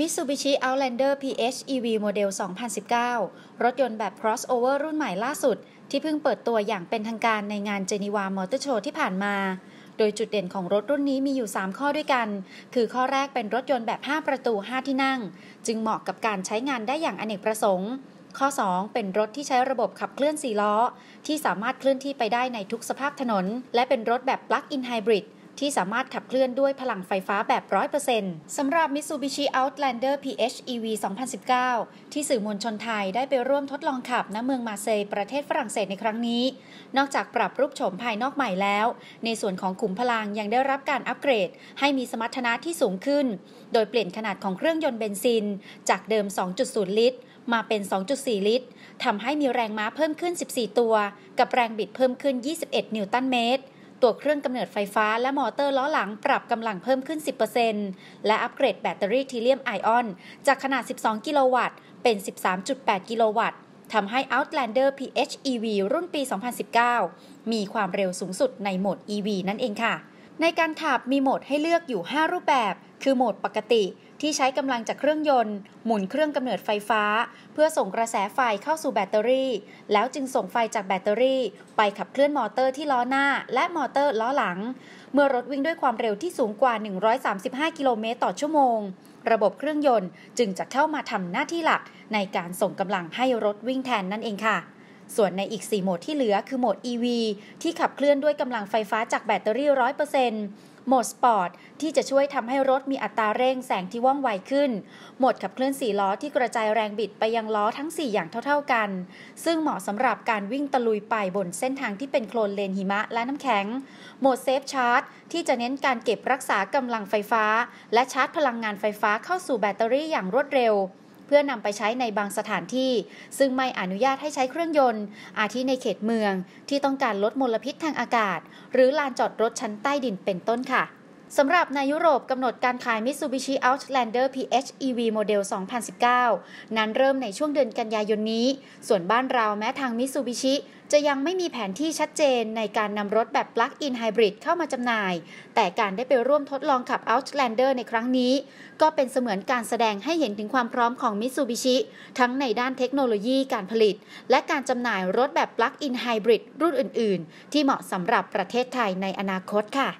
Mitsubishi Outlander PHEV โมเดล 2019 รถยนต์แบบ crossover รุ่นใหม่ล่าสุด ที่เพิ่งเปิดตัวอย่างเป็นทางการในงาน Geneva Motor Show ที่ผ่านมา โดยจุดเด่นของรถรุ่นนี้มีอยู่ 3 ข้อด้วยกัน คือข้อแรกเป็นรถยนต์แบบ 5 ประตู 5 ที่นั่ง จึงเหมาะกับการใช้งานได้อย่างอเนกประสงค์ข้อ 2 เป็นรถที่ใช้ระบบขับเคลื่อน4ล้อ ที่สามารถเคลื่อนที่ไปได้ในทุกสภาพถนน และเป็นรถแบบ plug-in hybrid ที่สามารถขับเคลื่อนด้วยพลังไฟฟ้าแบบ 100%สำหรับ Mitsubishi Outlander PHEV 2019 ที่สื่อมวลชนไทยได้ไปร่วมทดลองขับณเมืองมาเซย์ประเทศฝรั่งเศสในครั้งนี้ นอกจากปรับรูปโฉมภายนอกใหม่แล้ว ในส่วนของขุมพลังยังได้รับการอัปเกรด ให้มีสมรรถนะที่สูงขึ้น โดยเปลี่ยนขนาดของเครื่องยนต์เบนซิน จากเดิม 2.0 ลิตร มาเป็น 2.4 ลิตรทำให้มีแรงม้าเพิ่มขึ้น 14 ตัว กับแรงบิดเพิ่มขึ้น 21 นิวตันเมตร ตัวเครื่องกำเนิดไฟฟ้าและมอเตอร์ล้อหลังปรับกำลังเพิ่มขึ้น 10%และอัปเกรดแบตเตอรี่ทีเลียมไอออน จากขนาด 12 กิโลวัตต์เป็น 13.8 กิโลวัตต์ทำให้ Outlander PHEV รุ่นปี 2019 มีความเร็วสูงสุดในโหมด EV นั่นเองค่ะ ในการขับมีโหมดให้เลือกอยู่ 5 รูปแบบ คือโหมดปกติ ที่ใช้กำลังจากเครื่องยนต์ หมุนเครื่องกำเนิดไฟฟ้า เพื่อส่งกระแสไฟเข้าสู่แบตเตอรี่ แล้วจึงส่งไฟจากแบตเตอรี่ ไปขับเคลื่อนมอเตอร์ที่ล้อหน้า และมอเตอร์ล้อหลัง เมื่อรถวิ่งด้วยความเร็วที่สูงกว่า 135 กิโลเมตรต่อชั่วโมง ระบบเครื่องยนต์จึงจะเข้ามาทำหน้าที่หลักในการส่งกำลังให้รถวิ่งแทนนั่นเองค่ะ ส่วนในอีก 4 โหมดที่เหลือคือโหมด EV ที่ขับเคลื่อนด้วยกำลังไฟฟ้าจากแบตเตอรี่ 100%โหมดสปอร์ตที่จะช่วยทำให้รถมีอัตราเร่งแสงที่ว่องไวขึ้น โหมดขับเคลื่อน 4 ล้อที่กระจายแรงบิดไปยังล้อทั้ง 4 อย่างเท่า ๆกัน ซึ่งเหมาะสำหรับการวิ่งตะลุยไปบนเส้นทางที่เป็นโคลนเลนหิมะและน้ำแข็ง โหมดเซฟชาร์จที่จะเน้นการเก็บรักษากำลังไฟฟ้า และชาร์จพลังงานไฟฟ้าเข้าสู่แบตเตอรี่อย่างรวดเร็ว เพื่อนำไปใช้ในบางสถานที่ ซึ่งไม่อนุญาตให้ใช้เครื่องยนต์ อาทิในเขตเมือง ที่ต้องการลดมลพิษทางอากาศ หรือลานจอดรถชั้นใต้ดินเป็นต้นค่ะ สำหรับในยุโรปกำหนดการขาย Mitsubishi Outlander PHEV โมเดล 2019 นั้นเริ่มในช่วงเดือนกันยายนนี้ ส่วนบ้านเราแม้ทาง Mitsubishi จะยังไม่มีแผนที่ชัดเจนในการนำรถแบบ Plug-in Hybrid เข้ามาจำหน่าย แต่การได้ไปร่วมทดลองขับ Outlander ในครั้งนี้ ก็เป็นเสมือนการแสดงให้เห็นถึงความพร้อมของ Mitsubishi ทั้งในด้านเทคโนโลยีการผลิต และการจำหน่ายรถแบบ Plug-in Hybrid รุ่นอื่น ๆ ที่เหมาะสำหรับประเทศไทยในอนาคตค่ะ